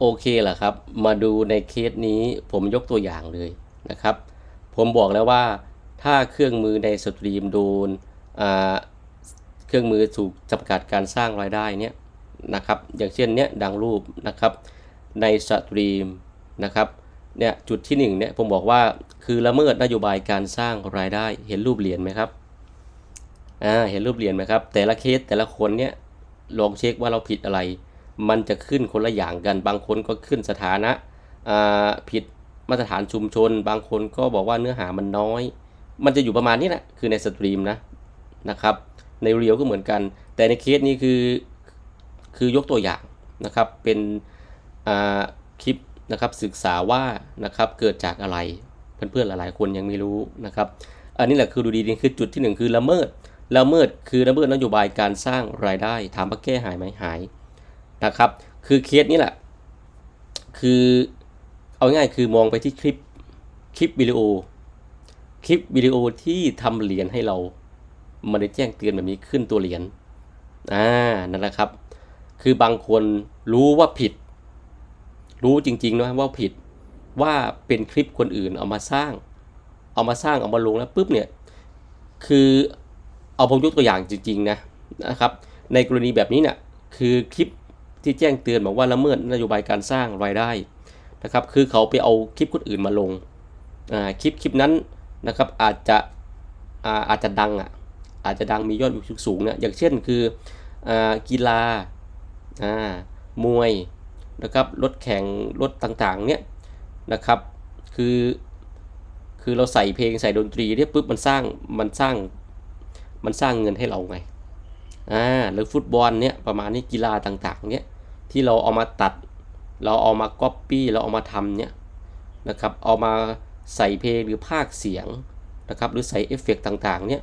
โอเคแหละครับ มาดูในเคสนี้ผมยกตัวอย่างเลยนะครับ ผมบอกแล้วว่าถ้าเครื่องมือในสตรีมโดนเครื่องมือถูกจำกัดการสร้างรายได้เนี่ยนะครับอย่างเช่นเนี้ยดังรูปนะครับในสตรีมนะครับเนี่ยจุดที่หนึ่งเนี่ยผมบอกว่าคือละเมิดนโยบายการสร้างรายได้เห็นรูปเหรียญไหมครับอ่าเห็นรูปเหรียญไหมครับแต่ละเคสแต่ละคนเนี่ยลองเช็คว่าเราผิดอะไร มันจะขึ้นคนละอย่างกัน บางคนก็ขึ้นสถานะผิดมาตรฐานชุมชน บางคนก็บอกว่าเนื้อหามันน้อย มันจะอยู่ประมาณนี้แหละคือในสตรีมนะนะครับ ในเรียวก็เหมือนกัน แต่ในเคสนี้คือคือยกตัวอย่างนะครับเป็นคลิปนะครับศึกษาว่านะครับเกิดจากอะไรเพื่อนๆหลายๆคนยังไม่รู้นะครับ อันนี้แหละคือดูดีนี่คือจุดที่หนึ่งคือละเมิดละเมิดคือละเมิดนโยบายการสร้างรายได้ ถามว่าแก้หายไหมหาย นะครับ คือเคสนี้แหละ คือเอาง่ายคือมองไปที่คลิปคลิปวิดีโอ คลิปวิดีโอที่ทำเหรียญให้เรามันได้แจ้งเตือนแบบนี้ขึ้นตัวเหรียญอ่านั่นแหละครับ คือบางคนรู้ว่าผิด รู้จริงๆนะว่าผิดว่าเป็นคลิปคนอื่นเอามาสร้าง เอามาสร้างเอามาลงแล้วปุ๊บเนี่ย คือเอาผมยกตัวอย่างจริงๆนะนะครับ ในกรณีแบบนี้เนี่ยคือคลิป ที่แจ้งเตือนบอกว่าละเมิดนโยบายการสร้างรายได้นะครับ คือเขาไปเอาคลิปคนอื่นมาลงอ่าคลิปคลิปนั้นนะครับอาจจะอ่าอาจจะดังอะอาจจะดังมียอดวิวสูงเนี่ยอย่างเช่นคืออ่ากีฬาอ่ามวยนะครับรถแข่งรถต่างๆเนี่ยนะครับคือคือเราใส่เพลงใส่ดนตรีเนี่ยปุ๊บมันสร้างมันสร้างมันสร้างเงินให้เราไง อ่าหรือฟุตบอลเนี่ยประมาณนี้กีฬาต่างๆเนี่ยที่เราเอามาตัด เราเอามาก๊อปปี้เราเอามาทำเนี่ยนะครับเอามาใส่เพลงหรือภาคเสียงนะครับหรือใส่เอฟเฟกต์ต่างๆเนี่ย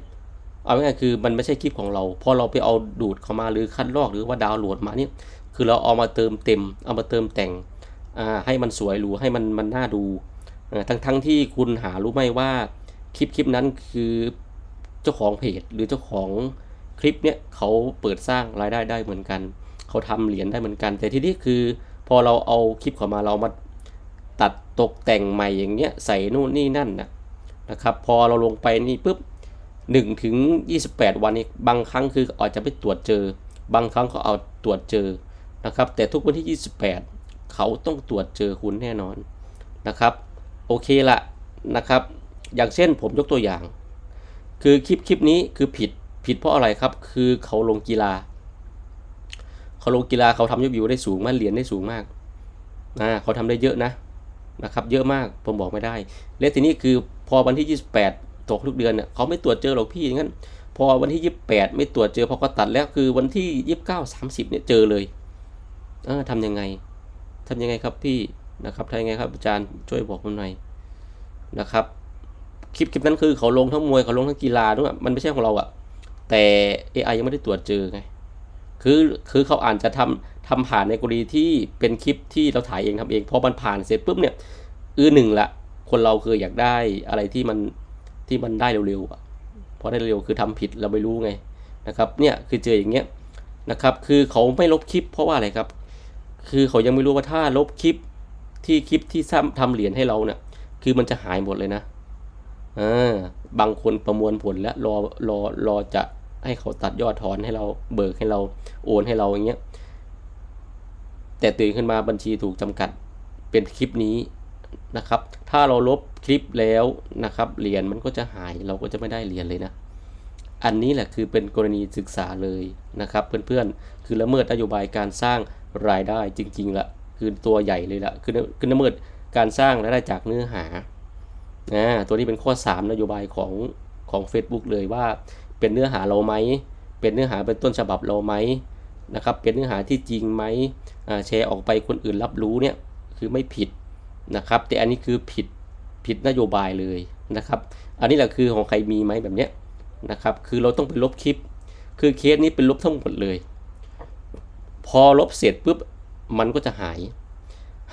เอาง่ายๆคือมันไม่ใช่คลิปของเราพอเราไปเอาดูดเข้ามาหรือคัดลอกหรือว่าดาวน์โหลดมาเนี่ยคือเราเอามาเติมเต็ม เอามาเติมแต่งอ่าให้มันสวยหรูให้มันมันน่าดูอ่าทั้งทั้งที่คุณหารู้ไหมว่าคลิปคลิปนั้นคือเจ้าของเพจหรือเจ้าของ คลิปเนี่ยเขาเปิดสร้างรายได้ได้เหมือนกัน เขาทำเหรียญได้เหมือนกัน แต่ทีนี่คือพอเราเอาคลิปเขามาเรามาตัดตกแต่งใหม่อย่างเงี้ยใส่นู่นนี่นั่นนะนะครับพอเราลงไปนี่ปุ๊บ1ถึง28 วันนี้บางครั้งคืออาจจะไม่ตรวจเจอ บางครั้งเขาเอาตรวจเจอนะครับแต่ทุกวันที่ 28 เขาต้องตรวจเจอคุณแน่นอนนะครับโอเคละนะครับ อย่างเช่นผมยกตัวอย่าง คือคลิปคลิปนี้คือผิด ผิดเพราะอะไรครับ คือเขาลงกีฬา เขาลงกีฬาเขาทำยอดวิวได้สูงมากเหรียญได้สูงมากนะเขาทำได้เยอะนะนะครับ เยอะมากผมบอกไม่ได้ และทีนี้คือพอวันที่ 28ตกทุกเดือนเนี่ยเขาไม่ตรวจเจอหรอกพี่งั้น พอวันที่ 28 ไม่ตรวจเจอพอเขาตัดแล้วคือวันที่ 29 30เนี่ยเจอเลยเออทำยังไงทำยังไงครับพี่นะครับทำยังไงครับอาจารย์ช่วยบอกผมหน่อยนะครับคลิปคลิปนั้นคือเขาลงทั้งมวยเขาลงทั้งกีฬาด้วยมันไม่ใช่ของเราอะ แต่ AI ยังไม่ได้ตรวจเจอไง คือคือเขาอาจจะทำทำผ่านในกรณีที่เป็นคลิปที่เราถ่ายเองทำเองพอมันผ่านเสร็จปุ๊บเนี่ยอือหนึ่งละคนเราคืออยากได้อะไรที่มันที่มันได้เร็วๆอะพอได้เร็วคือทำผิดเราไม่รู้ไงนะครับ เนี่ยคือเจออย่างเงี้ยนะครับ คือเขาไม่ลบคลิป เพราะว่าอะไรครับ คือเขายังไม่รู้ว่าถ้าลบคลิปที่คลิปที่ซ้ำทำเหรียญให้เราเนี่ย คือมันจะหายหมดเลยนะอ่าบางคนประมวลผลและรอรอรอจะ ให้เขาตัดยอดถอนให้เราเบิกให้เราโอนให้เราอย่างเงี้ยแต่ตื่นขึ้นมาบัญชีถูกจำกัดเป็นคลิปนี้นะครับ ถ้าเราลบคลิปแล้วนะครับเหรียญมันก็จะหายเราก็จะไม่ได้เหรียญเลยนะ อันนี้แหละคือเป็นกรณีศึกษาเลยนะครับ เพื่อนๆ คือละเมิดนโยบายการสร้างรายได้จริงๆละคือตัวใหญ่เลยละคือคือละเมิดการสร้างรายได้จากเนื้อหาอ่าตัวนี้เป็นข้อ 3 นโยบายของของ Facebook เลยว่า เป็นเนื้อหาเราไหม เป็นเนื้อหาเป็นต้นฉบับเราไหมนะครับ เป็นเนื้อหาที่จริงไหมแชร์ออกไปคนอื่นรับรู้เนี่ยคือไม่ผิดนะครับ แต่อันนี้คือผิดผิดนโยบายเลยนะครับ อันนี้แหละคือของใครมีไหมแบบเนี้ยนะครับ คือเราต้องไปลบคลิป คือเคสนี้เป็นลบทั้งหมดเลย พอลบเสร็จปุ๊บมันก็จะหาย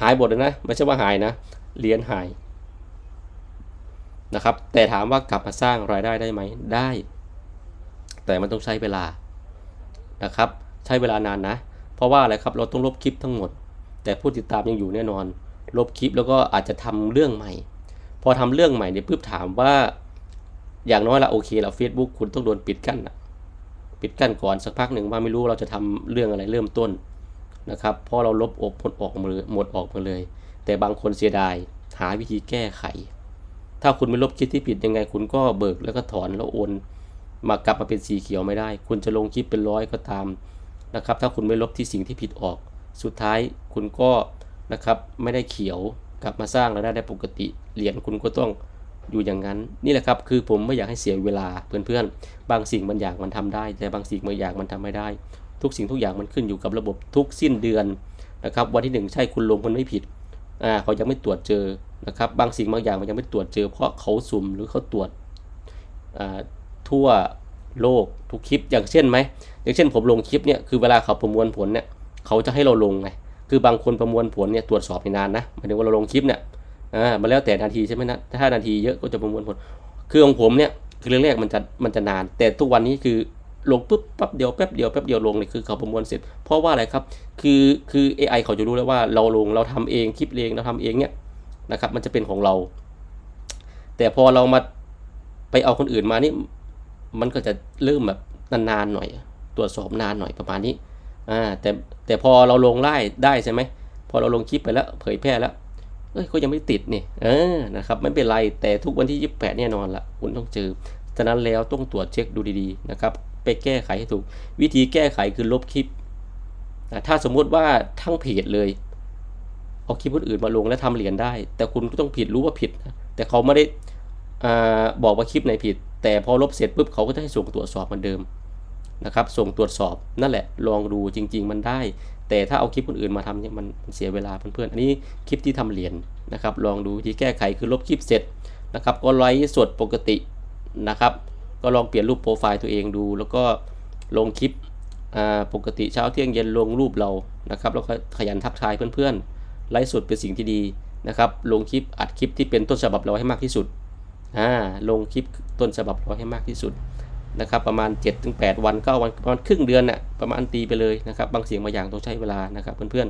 หายหมดเลยนะไม่ใช่ว่าหายนะเหรียญหายนะครับ แต่ถามว่ากลับมาสร้างรายได้ได้ไหมได้ แต่มันต้องใช้เวลานะครับ ใช้เวลานานนะ เพราะว่าอะไรครับเราต้องลบคลิปทั้งหมด แต่ผู้ติดตามยังอยู่แน่นอน ลบคลิปแล้วก็อาจจะทำเรื่องใหม่ พอทำเรื่องใหม่เนี่ยปุ๊บถามว่าอย่างน้อยละโอเคละ Facebook คุณต้องโดนปิดกั้นนะปิดกั้นก่อนสักพักหนึ่งว่าไม่รู้เราจะทำเรื่องอะไรเริ่มต้นนะครับเพราะเราลบอบหมดออกมาหมดออกมาเลย แต่บางคนเสียดายหาวิธีแก้ไข ถ้าคุณไม่ลบคลิปที่ผิดยังไง คุณก็เบิกแล้วก็ถอนแล้วโอน มากลับมาเป็นสีเขียวไม่ได้ คุณจะลงคลิปเป็นร้อยก็ตามนะครับ ถ้าคุณไม่ลบที่สิ่งที่ผิดออก สุดท้ายคุณก็นะครับไม่ได้เขียวกลับมาสร้างรายได้ได้ปกติเหรียญคุณก็ต้องอยู่อย่างนั้นนี่แหละครับคือผมไม่อยากให้เสียเวลาเพื่อนๆ บางสิ่งบางอย่างมันทำได้ แต่บางสิ่งบางอย่างมันทำไม่ได้ ทุกสิ่งทุกอย่างมันขึ้นอยู่กับระบบทุกสิ้นเดือนนะครับ วันที่หนึ่งใช่คุณลงมันไม่ผิดอ่าเขายังไม่ตรวจเจอนะครับ บางสิ่งบางอย่างมันยังไม่ตรวจเจอ เพราะเขาสุ่มหรือเขาตรวจอ่า ทั่วโลกทุกคลิป อย่างเช่นไหมอย่างเช่นผมลงคลิปเนี่ยคือเวลาเขาประมวลผลเนี่ยเขาจะให้เราลงไงคือบางคนประมวลผลเนี่ยตรวจสอบในนานนะหมายถึงว่าเราลงคลิปเนี่ยอ่ามันแล้วแต่นาทีใช่ไหมนะถ้านาทีเยอะก็จะประมวลผล คือของผมเนี่ยคืองแรกมันจะมันจะนาน แต่ทุกวันนี้คือลงปุ๊บแป๊บเดียวแป๊บเดียวแป๊บเดียวลงเลยคือเขาประมวลเสร็จ เพราะว่าอะไรครับ คือคือ AI เขาจะรู้แล้วว่าเราลงเราทำเองคลิปเองเราทำเองเนี่ยนะครับมันจะเป็นของเรา แต่พอเรามาไปเอาคนอื่นมานี่ มันก็จะเริ่มแบบนานๆหน่อย ตรวจสอบนานหน่อยประมาณนี้อ่าแต่แต่พอเราลงไล่ได้ใช่ไหมพอเราลงคลิปไปแล้วเผยแพร่แล้วเอ้ยก็ยังไม่ติดนี่เออนะครับไม่เป็นไรแต่ทุกวันที่ 28แน่นอนละคุณต้องเจอฉะนั้นแล้วต้องตรวจเช็คดูดีๆนะครับไปแก้ไขให้ถูก วิธีแก้ไขคือลบคลิปถ้าสมมุติว่าทั้งเพจเลยเอาคลิปคนอื่นมาลงแล้วทำเหรียญได้ แต่คุณก็ต้องผิดรู้ว่าผิดนะแต่เขาไม่ได้อาบอกว่าคลิปไหนผิด แต่พอลบเสร็จปุ๊บเขาก็จะให้ส่งตรวจสอบเหมือนเดิมนะครับ ส่งตรวจสอบนั่นแหละลองดูจริง ๆ มันได้ แต่ถ้าเอาคลิปคนอื่นมาทำเนี่ยมันเสียเวลาเพื่อนๆอันนี้คลิปที่ทำเหรียญนะครับ ลองดูวิธีแก้ไขคือลบคลิปเสร็จนะครับ ก็ไลฟ์สดปกตินะครับ ก็ลองเปลี่ยนรูปโปรไฟล์ตัวเองดู แล้วก็ลงคลิปปกติเช้าเที่ยงเย็นลงรูปเรานะครับแล้วก็ขยันทักทายเพื่อนๆไลฟ์สดเป็นสิ่งที่ดีนะครับ ลงคลิปอัดคลิปที่เป็นต้นฉบับเราให้มากที่สุด อ่าลงคลิปต้นฉบับเราให้มากที่สุดนะครับประมาณ 7-8 วัน9วันประมาณครึ่งเดือนน่ะประมาณตีไปเลยนะครับบางเสียงบางอย่างต้องใช้เวลานะครับเพื่อน